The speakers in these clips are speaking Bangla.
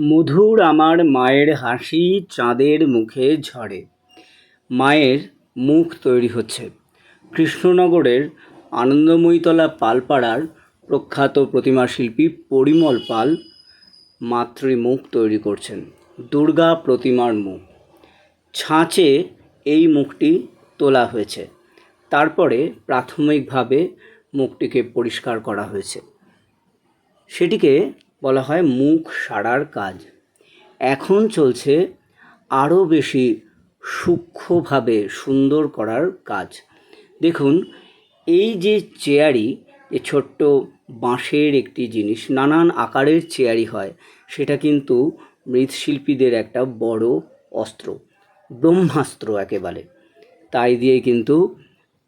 মধুর আমার মায়ের হাসি চাঁদের মুখে ঝরে। মায়ের মুখ তৈরি হচ্ছে। কৃষ্ণনগরের আনন্দময়ীতলা পালপাড়ার প্রখ্যাত প্রতিমা শিল্পী পরিমল পাল মাতৃমুখ তৈরি করছেন, দুর্গা প্রতিমার মুখ। ছাঁচে এই মুখটি তোলা হয়েছে। তারপরে প্রাথমিকভাবে মুখটিকে পরিষ্কার করা হয়েছে। সেটিকে বলা হয় মুখ সারার কাজ। এখন চলছে আরও বেশি সূক্ষ্মভাবে সুন্দর করার কাজ। দেখুন, এই যে চেয়ারি যে ছোট্ট বাঁশের একটি জিনিস, নানান আকারের চেয়ারি হয়, সেটা কিন্তু মৃৎশিল্পীদের একটা বড় অস্ত্র, ব্রহ্মাস্ত্র একেবারে। তাই দিয়ে কিন্তু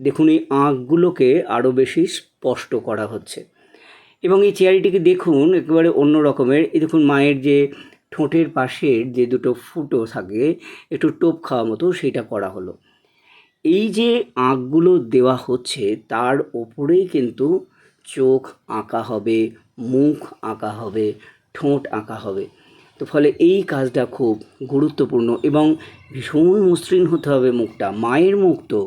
দেখুন, এই আঁকগুলোকে আরও বেশি স্পষ্ট করা হচ্ছে। এবং এই চেয়ারিটিকে দেখুন, একেবারে অন্য রকমের। এই দেখুন, মায়ের যে ঠোঁটের পাশের যে দুটো ফুটো থাকে, একটু টোপ খাওয়া মতো সেটা করা হলো। এই যে আঁকগুলো দেওয়া হচ্ছে, তার ওপরেই কিন্তু চোখ আঁকা হবে, মুখ আঁকা হবে, ঠোঁট আঁকা হবে। তো ফলে এই কাজটা খুব গুরুত্বপূর্ণ এবং ভীষণ মসৃণ হতে হবে মুখটা। মায়ের মুখ তো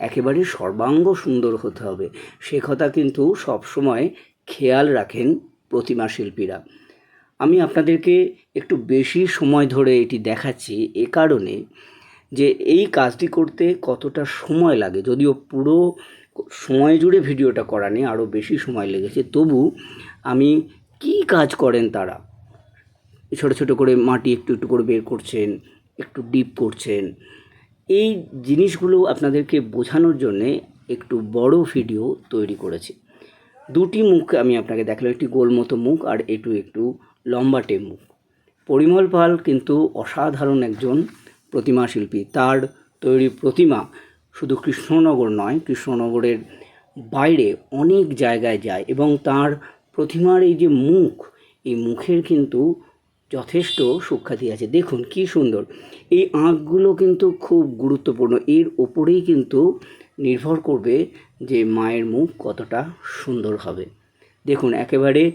একেবারে সর্বাঙ্গ সুন্দর হতে হবে। সে কথা কিন্তু সবসময় খেয়াল রাখেন প্রতিমা শিল্পীরা। আমি আপনাদেরকে একটু বেশি সময় ধরে এটি দেখাচ্ছি এ কারণে যে এই কাজটি করতে কতটা সময় লাগে। যদিও পুরো সময় জুড়ে ভিডিওটা করা নেই, আরও বেশি সময় লেগেছে। তবু আমি কি কাজ করেন তারা? ছোটো ছোটো করে মাটি একটু একটু করে বের করছেন, একটু ডিপ করছেন। এই জিনিসগুলো আপনাদেরকে বোঝানোর জন্যে একটু বড় ভিডিও তৈরি করেছি। দুটি মুখ আমি আপনাকে দেখালাম, একটি গোল মতো মুখ আর একটু একটু লম্বাটে মুখ। পরিমল পাল কিন্তু অসাধারণ একজন প্রতিমা শিল্পী তার তৈরি প্রতিমা শুধু কৃষ্ণনগর নয়, কৃষ্ণনগরের বাইরে অনেক জায়গায় যায় এবং তার প্রতিমার এই যে মুখ, এই মুখের কিন্তু যথেষ্ট সুখ্যাতি আছে। দেখুন কি সুন্দর। এই আঁকগুলো কিন্তু খুব গুরুত্বপূর্ণ। এর ওপরেই কিন্তু নির্ভর করবে যে মায়ের মুখ কতটা সুন্দর হবে। দেখুন, একেবারে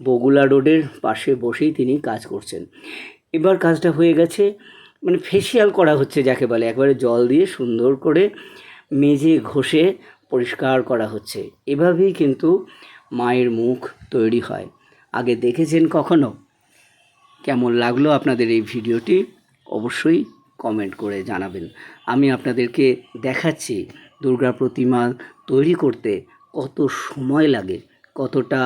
বগুলা রোডের পাশে বসেই তিনি কাজ করছেন। এবার কাজটা হয়ে গেছে মানে ফেসিয়াল করা হচ্ছে যাকে বলে, একবারে জল দিয়ে সুন্দর করে মেজে ঘষে পরিষ্কার করা হচ্ছে। এভাবেই কিন্তু মায়ের মুখ তৈরি হয়। আগে দেখেছেন কখনো? কেমন লাগল আপনাদের এই ভিডিওটি? অবশ্যই কমেন্ট করে জানাবেন। আমি আপনাদেরকে দেখাচ্ছি দুর্গা প্রতিমা তৈরি করতে কত সময় লাগে, কতটা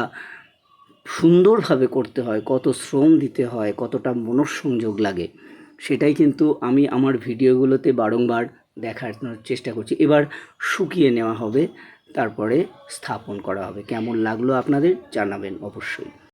সুন্দরভাবে করতে হয়, কত শ্রম দিতে হয়, কতটা মনঃসংযোগ লাগে, সেটাই কিন্তু আমি আমার ভিডিওগুলোতে বারংবার দেখানোর চেষ্টা করছি। এবার শুকিয়ে নেওয়া হবে, তারপরে স্থাপন করা হবে। কেমন লাগল আপনাদের জানাবেন অবশ্যই।